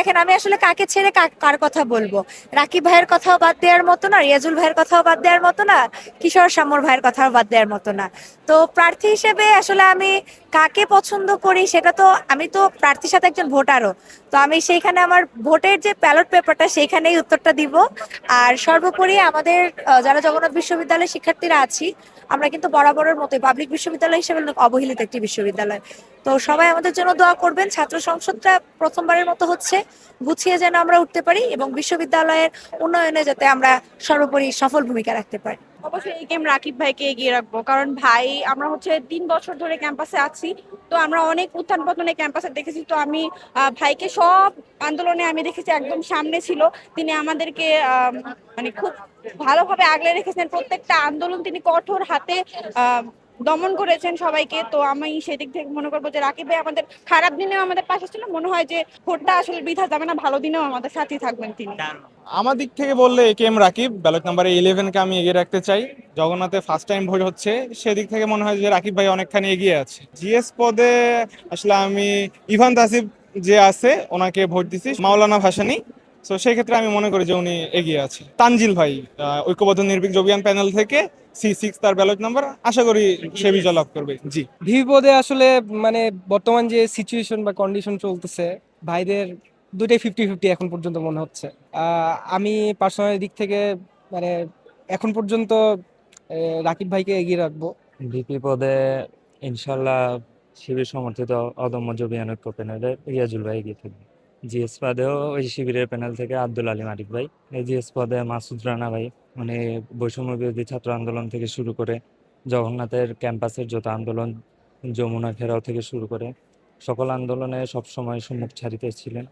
দেখেন, আমি আসলে কাকে ছেড়ে কার কথা বলব? রাকিব ভাইয়ের কথাও বাদ দেওয়ার মতো না, রিয়াজুল ভাইয়ের কথাও বাদ দেওয়ার মতো না, কিশোর শামর ভাইয়ের কথাও বাদ দেওয়ার মতো না। তো প্রার্থী হিসেবে আসলে আমি কাকে পছন্দ করি সেটা তো, আমি তো প্রার্থীর সাথে একজন ভোটারও। তো আমি সেইখানে আমার ভোটের যে ব্যালট পেপারটা সেইখানেই উত্তরটা দিব। আর সর্বোপরি আমাদের যারা জগন্নাথ বিশ্ববিদ্যালয়ের শিক্ষার্থীরা আছি, আমরা কিন্তু বরাবরের মতো পাবলিক বিশ্ববিদ্যালয় হিসেবে অবহেলিত একটি বিশ্ববিদ্যালয়। তো সবাই আমাদের জন্য দোয়া করবেন। ছাত্র সংসদটা প্রথমবারের মতো হচ্ছে। গুছিয়ে যেন আমরা উঠতে পারি এবং বিশ্ববিদ্যালয়ের উন্নয়নে যাতে আমরা সর্বোপরি সফল ভূমিকা রাখতে পারি। অবশ্যই এই গেম রাকিব ভাইকে এগিয়ে রাখব। কারণ ভাই আমরা হচ্ছে তিন বছর ধরে ক্যাম্পাসে আছি। তো আমরা অনেক উত্থান পতনে ক্যাম্পাসে দেখেছি। তো আমি ভাইকে সব আন্দোলনে আমি দেখেছি একদম সামনে ছিল। তিনি আমাদেরকে আম, মানে খুব ভালোভাবে আগলে রেখেছেন। প্রত্যেকটা আন্দোলন তিনি কঠোর হাতে আহ, দমন করেছেন সবাইকে। তো আমি সেদিক থেকে মনে করব যে রাকিব ভাই আমাদের খারাপ দিনেও আমাদের পাশে ছিল। মনে হয় যে ভোটটা আসলে বৃথা যাবে না ভালো দিনেও আমাদের সাথেই থাকবেন তিনি। আমার দিক থেকে বললে A K M Rakib ballot number ইলেভেনকে আমি এগিয়ে রাখতে চাই। জগন্নাথে ফার্স্ট টাইম ভোট হচ্ছে। সেদিক থেকে মনে হয় যে রাকিব ভাই অনেকখানি এগিয়ে আছে। জিএস পদে আসলে আমি ইভান তাসিব যে আছে ওনাকে ভোট দিছি মাওলানা ভাসানি। তো সেই ক্ষেত্রে আমি মনে করি যে উনি এগিয়ে আছে। তানজিল ভাই ঐক্যবদ্ধ নির্ভীক জবিয়ান প্যানেল থেকে সি সিক্স তার ব্যালট নাম্বার আশা করি সে বিজয় লাভ করবে। জি। ভিভোতে আসলে মানে বর্তমান যে সিচুয়েশন বা কন্ডিশন চলতেছে ভাইদের দুইটাই ফিফটি ফিফটি এখন পর্যন্ত মনে হচ্ছে। আহ, আমি পার্সোনাল দিক থেকে মানে এখন পর্যন্ত রাকিব ভাইকে এগিয়ে রাখব। ভিপি পদে ইনশাল্লাহ শিবির সমর্থিত অদম্য জবিয়ান ঐক্য প্যানেলের রিয়াজুল ভাই এগিয়ে থাকবে। জিএস পদেও ওই শিবিরের প্যানেল থেকে আব্দুল আলী মারিক ভাই। এই জিএস পদে মাসুদ রানা ভাই মানে বৈষম্য বিরোধী ছাত্র আন্দোলন থেকে শুরু করে জগন্নাথের ক্যাম্পাসের যত আন্দোলন, যমুনা ঘেরাও থেকে শুরু করে, সকল আন্দোলনে সবসময় সম্মুখ ছাড়িতে ছিলেন।